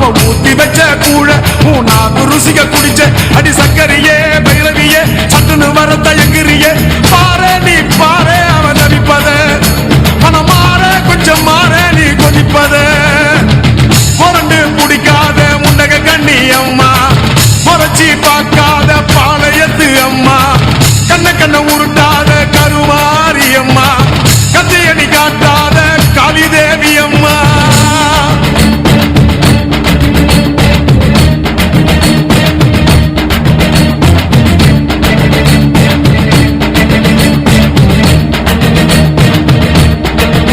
அவ ஊத்தி வச்ச கூழ மூணாக்கு ருசிக குடிச்ச அடி சக்கரியே பைரவியே சட்டுன்னு வர தயங்குறிய பாரு நீ பாரு அவ தவிப்பத. மனம் மாற கொஞ்சம் மாற நீ கொதிப்பத. புரண்டு பிடிக்காத முண்டக கண்ணி அம்மா. புரட்சி பார்க்காத பாளையத்து அம்மா. கண்ண கண்ண உரு